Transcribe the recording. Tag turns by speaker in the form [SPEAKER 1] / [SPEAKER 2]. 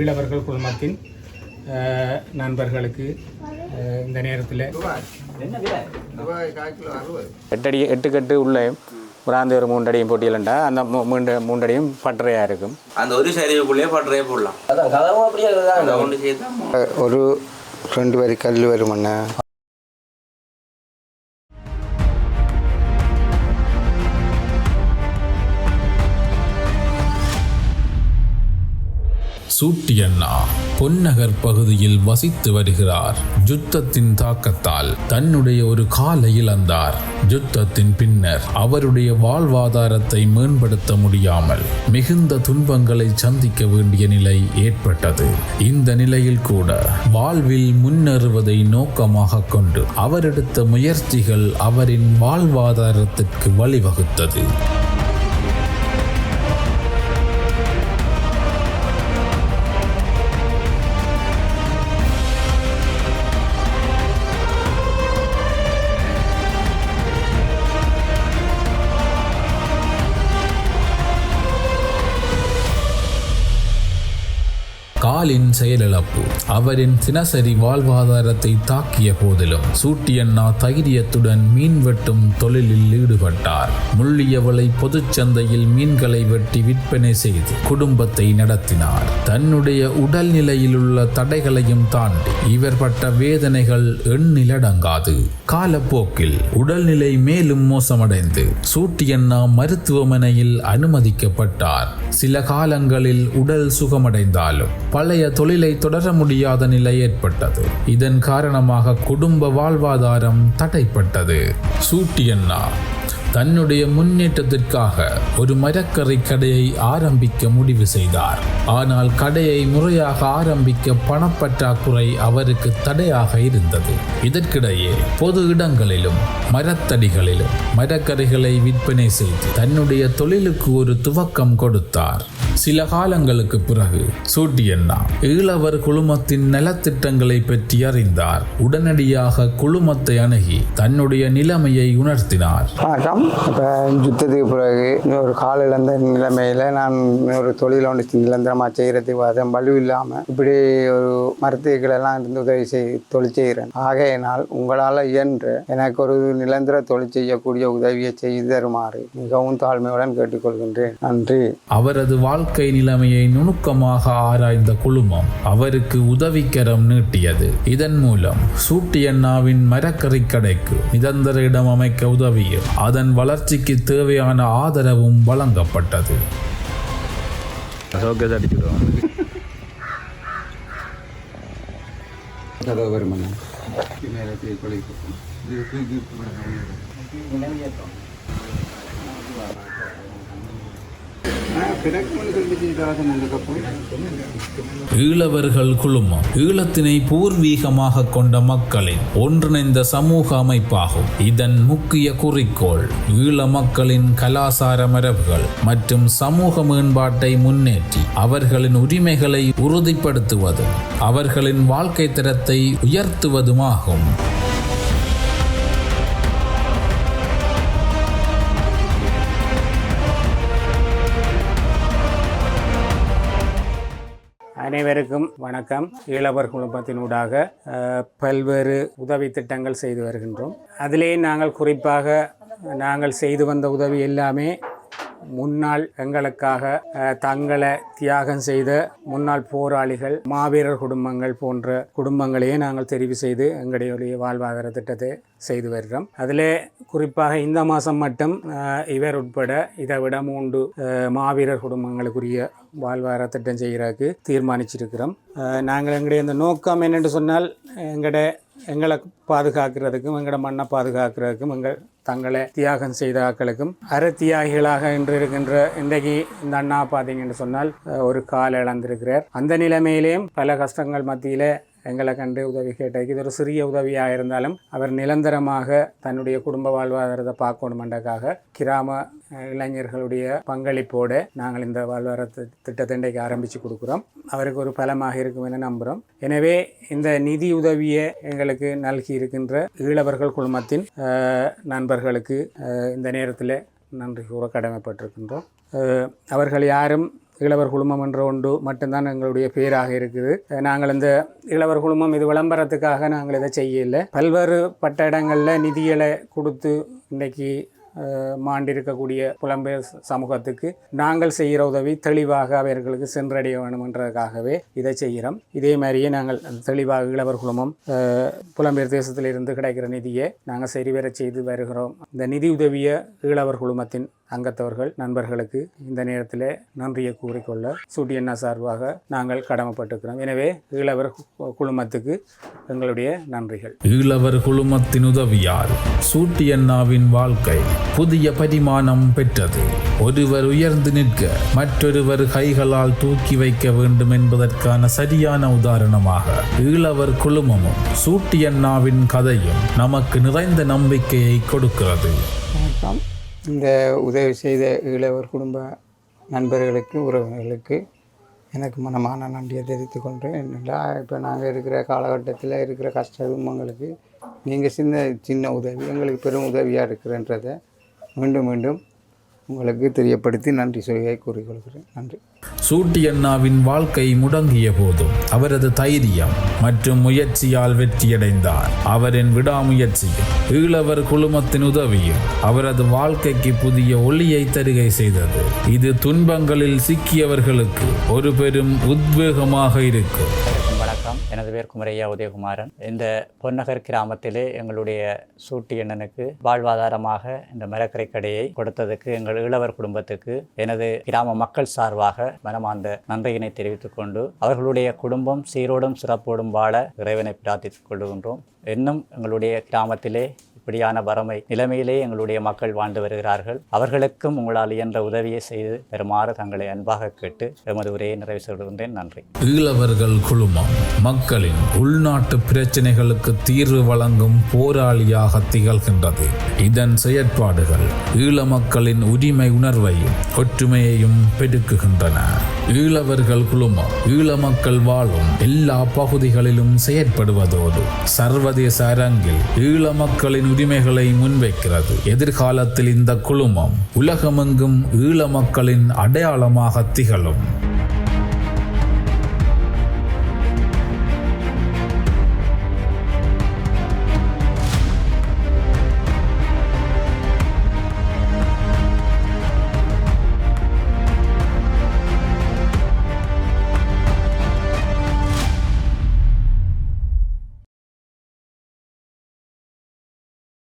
[SPEAKER 1] ஈழவர்கள் குழுமத்தின் நண்பர்களுக்கு இந்த நேரத்தில் எட்டடி எட்டு கட்டு உள்ளேயும் பிராந்தி ஒரு மூன்றடியும் போட்டியலண்டா. அந்த மூன்று மூன்றடியும் பட்டறையாக இருக்கும்.
[SPEAKER 2] அந்த ஒரு சரிவுக்குள்ளேயே பட்டறையே போடலாம்.
[SPEAKER 3] ஒரு ரெண்டு வரி கல் அண்ணா
[SPEAKER 4] சூட்டியண்ணா பொன்னகர் பகுதியில் வசித்து வருகிறார். யுத்தத்தின் தாக்கத்தால் தன்னுடைய ஒரு காலை இழந்தார். யுத்தத்தின் பின்னர் அவருடைய வாழ்வாதாரத்தை மேம்படுத்த முடியாமல் மிகுந்த துன்பங்களை சந்திக்க வேண்டிய நிலை ஏற்பட்டது. இந்த நிலையில் கூட வாழ்வில் முன்னேறுவதை நோக்கமாக கொண்டு அவர் எடுத்த முயற்சிகள் அவரின் வாழ்வாதாரத்திற்கு வழிவகுத்தது. ஆளின் செயலிழப்பு. அவரின் தினசரி வாழ்வாதாரத்தை தாக்கிய போதிலும் சூட்டியண்ணா தைரியத்துடன் மீன் வெட்டும் தொழிலில் ஈடுபட்டார். முள்ளியவளை பொதுச்சந்தையில் மீன்களை வெட்டி விற்பனை செய்து குடும்பத்தை நடத்தினார். தன்னுடைய உடல்நிலையில் உள்ள தடைகளையும் தாண்டி இவர் பட்ட வேதனைகள் எண்ணிலடங்காது. காலப்போக்கில் உடல்நிலை மேலும் மோசமடைந்து சூட்டியண்ணா மருத்துவமனையில் அனுமதிக்கப்பட்டார். சில காலங்களில் உடல் சுகமடைந்தாலும் பழைய தொழிலை தொடர முடியாத நிலை ஏற்பட்டது. இதன் காரணமாக குடும்ப வாழ்வாதாரம் தடைப்பட்டது. சூட்டியண்ணா தன்னுடைய முன்னேற்றத்திற்காக ஒரு மரக்கறி கடையை ஆரம்பிக்க முடிவு செய்தார். ஆனால் கடையை முறையாக ஆரம்பிக்க பணப்பற்றாக்குறை அவருக்கு தடையாக இருந்தது. இதற்கிடையே பொது இடங்களிலும் மரத்தடிகளிலும் மரக்கறிகளை விற்பனை செய்து தன்னுடைய தொழிலுக்கு ஒரு துவக்கம் கொடுத்தார். சில காலங்களுக்கு பிறகு சூட்டியண்ணா ஈழவர் குழுமத்தின் நலத்திட்டங்களை பற்றி அறிந்தார். உடனடியாக குழுமத்தை அணுகி தன்னுடைய நிலைமையை உணர்த்தினார்.
[SPEAKER 3] வணக்கம். இப்போ யுத்தத்துக்கு பிறகு ஒரு கால் இழந்த நிலைமையில் நான் ஒரு தொழில் ஒன்று நிரந்தரமாக செய்கிறதுக்கு வசம் வலு இல்லாமல் இப்படி ஒரு மருத்துவர்களெல்லாம் இருந்து உதவி செய் தொழில் செய்கிறேன். ஆகையினால் உங்களால் இயன்று எனக்கு ஒரு நிரந்தர தொழில் செய்யக்கூடிய உதவியை செய்து தருமாறு மிகவும் தாழ்மையுடன் கேட்டுக்கொள்கின்றேன். நன்றி.
[SPEAKER 4] அவரது வாழ்க்கை நிலைமையை நுணுக்கமாக ஆராய்ந்த குழுமம் அவருக்கு உதவிக்கரம் நீட்டியது. இதன் மூலம் சூட்டியண்ணாவின் மரக்கறி கடைக்கு நிரந்தர இடம் அமைக்க உதவியும் அதன் வளர்ச்சிக்கு தேவையான ஆதரவும் வழங்கப்பட்டது.
[SPEAKER 3] கதவு வரும் அண்ணா
[SPEAKER 4] ஈழவர்கள் குழுமம் ஈழத்தினை பூர்வீகமாக கொண்ட மக்களின் ஒன்றிணைந்த சமூக அமைப்பாகும். இதன் முக்கிய குறிக்கோள் ஈழ மக்களின் கலாசார மரபுகள் மற்றும் சமூக மேம்பாட்டை முன்னேற்றி அவர்களின் உரிமைகளை உறுதிப்படுத்துவதும் அவர்களின் வாழ்க்கை தரத்தை உயர்த்துவதுமாகும்.
[SPEAKER 1] அனைவருக்கும் வணக்கம். ஈழவர் குழுமத்தினூடாக பல்வேறு உதவி திட்டங்கள் செய்து வருகின்றோம். அதிலே நாங்கள் குறிப்பாக நாங்கள் செய்து வந்த உதவி எல்லாமே முன்னாள் எங்களுக்காக தங்களை தியாகம் செய்த முன்னாள் போராளிகள் மாவீரர் குடும்பங்கள் போன்ற குடும்பங்களையே நாங்கள் தெரிவு செய்து எங்களுடைய வாழ்வாதார திட்டத்தை செய்து வருகிறோம். அதில் குறிப்பாக இந்த மாதம் மட்டும் இவர் உட்பட இதை விட மூன்று மாவீரர் குடும்பங்களுக்குரிய வாழ்வாதார திட்டம் செய்கிறதுக்கு தீர்மானிச்சிருக்கிறோம். நாங்கள் எங்களுடைய இந்த நோக்கம் என்னென்று சொன்னால் எங்களோட எங்களை பாதுகாக்கிறதுக்கும் எங்களோட மண்ணை பாதுகாக்கிறதுக்கும் எங்கள் தங்களை தியாகம் செய்த ஆக்களுக்கும் அறத்தியாகிகளாக இன்று இருக்கின்ற இன்றைக்கு இந்த அண்ணா பார்த்தீங்கன்னு சொன்னால் ஒரு கால் இழந்திருக்கிறார். அந்த நிலைமையிலேயும் பல கஷ்டங்கள் மத்தியில் எங்களை கண்டு உதவி கேட்டதுக்கு இது ஒரு சிறிய உதவியாக இருந்தாலும் அவர் நிரந்தரமாக தன்னுடைய குடும்ப வாழ்வாதாரத்தை பார்க்கணுமென்றக்காக கிராம இளைஞர்களுடைய பங்களிப்போடு நாங்கள் இந்த வாழ்வாதார திட்டத்தை இன்றைக்கு ஆரம்பித்து கொடுக்குறோம். அவருக்கு ஒரு பலமாக இருக்கும் என நம்புகிறோம் எனவே இந்த நிதி உதவியை எங்களுக்கு நல்கி இருக்கின்ற ஈழவர்கள் குழுமத்தின் நண்பர்களுக்கு இந்த நேரத்தில் நன்றி கூற கடமைப்பட்டிருக்கின்றோம். அவர்கள் யாரும் இளவர் குழுமம் என்ற ஒன்று மட்டும்தான் எங்களுடைய பேராக இருக்குது. நாங்கள் இந்த இளவர் குழுமம் இது விளம்பரத்துக்காக நாங்கள் இதை செய்யலை. பல்வேறு பட்ட இடங்களில் நிதிகளை கொடுத்து இன்னைக்கு மாண்டிருக்கக்கூடிய புலம்பெயர் சமூகத்துக்கு நாங்கள் செய்கிற உதவி தெளிவாக அவர்களுக்கு சென்றடைய வேணுமென்றதுக்காகவே இதை செய்கிறோம். இதே மாதிரியே நாங்கள் தெளிவாக இளவர் குழுமம் புலம்பெயர் தேசத்திலிருந்து கிடைக்கிற நிதியை நாங்கள் சரிவர செய்து வருகிறோம். இந்த நிதி உதவியை இளவர் குழுமத்தின் அங்கத்தவர்கள் நண்பர்களுக்கு இந்த நேரத்தில் நன்றியை கூறிக்கொள்ள சூட்டியண்ணா சார்பாக நாங்கள் கடமைப்பட்டிருக்கிறோம். எனவே ஈழவர் குழுமத்துக்கு எங்களுடைய நன்றிகள்.
[SPEAKER 4] ஈழவர் குழுமத்தின் உதவியால் சூட்டியண்ணாவின் வாழ்க்கை புதிய பரிமாணம் பெற்றது. ஒருவர் உயர்ந்து நிற்க மற்றொருவர் கைகளால் தூக்கி வைக்க வேண்டும் என்பதற்கான சரியான உதாரணமாக ஈழவர் குழுமமும் சூட்டியண்ணாவின் கதையும் நமக்கு நிறைந்த நம்பிக்கையை கொடுக்கிறது.
[SPEAKER 3] வணக்கம். இந்த உதவி செய்த இளவர் குடும்ப நண்பர்களுக்கு உறவினர்களுக்கு எனக்கு மனமான நன்றியை தெரிவித்து கொண்டேன் என்னடா இப்போ நாங்கள் இருக்கிற காலகட்டத்தில் இருக்கிற கஷ்ட குடும்பங்களுக்கு நீங்கள் சின்ன சின்ன உதவி எங்களுக்கு பெரும் உதவியாக இருக்கிறன்றதை மீண்டும் மீண்டும் உங்களுக்கு தெரியப்படுத்தி நன்றி சொல்லியை கூறிக்கொள்கிறேன். நன்றி.
[SPEAKER 4] சூட்டியண்ணாவின் வாழ்க்கை முடங்கிய போதும் அவரது தைரியம் மற்றும் முயற்சியால் வெற்றியடைந்தார். அவரின் விடாமுயற்சியும் ஈழவர் குழுமத்தின் உதவியும் அவரது வாழ்க்கைக்கு புதிய ஒளியை தருகை செய்தது. இது துன்பங்களில் சிக்கியவர்களுக்கு ஒரு பெரும் உத்வேகமாக இருக்கும்.
[SPEAKER 5] வணக்கம். எனது பேர் குமரையா உதயகுமாரன். இந்த பொன்னகர் கிராமத்திலே எங்களுடைய சூட்டி அண்ணனுக்கு வாழ்வாதாரமாக இந்த மரக்கரை கடையை கொடுத்ததுக்கு எங்கள் இளவர் குடும்பத்துக்கு எனது கிராம மக்கள் சார்பாக மனமார்ந்த நன்றியினை தெரிவித்துக் கொண்டு அவர்களுடைய குடும்பம் சீரோடும் சிறப்போடும் வாழ இறைவனை பிரார்த்தித்துக் கொள்கின்றோம். இன்னும் எங்களுடைய கிராமத்திலே இப்படியான வறுமை நிலைமையிலே எங்களுடைய மக்கள் வாழ்ந்து வருகிறார்கள். அவர்களுக்கும் உங்களால் இயன்ற உதவியை செய்து பெறுமாறு தங்களை அன்பாக கேட்டு எமது உரையை நிறைவு செய்கின்றேன் நன்றி.
[SPEAKER 4] ஈழவர்கள் குழுமம் மக்களின் உள்நாட்டு பிரச்சினைகளுக்கு தீர்வு வழங்கும் போராளியாக திகழ்கின்றது. இதன் செயற்பாடுகள் ஈழ மக்களின் உரிமை உணர்வையும் ஒற்றுமையையும் பெருக்குகின்றன. ஈழவர்கள் குழுமம் ஈழ மக்கள் வாழும் எல்லா பகுதிகளிலும் செயற்படுவதோடு சர்வதேச அரங்கில் ஈழ மக்களின் உரிமைகளை முன்வைக்கிறது. எதிர்காலத்தில் இந்த குழுமம் உலகமெங்கும் ஈழ மக்களின் அடையாளமாக திகழும்.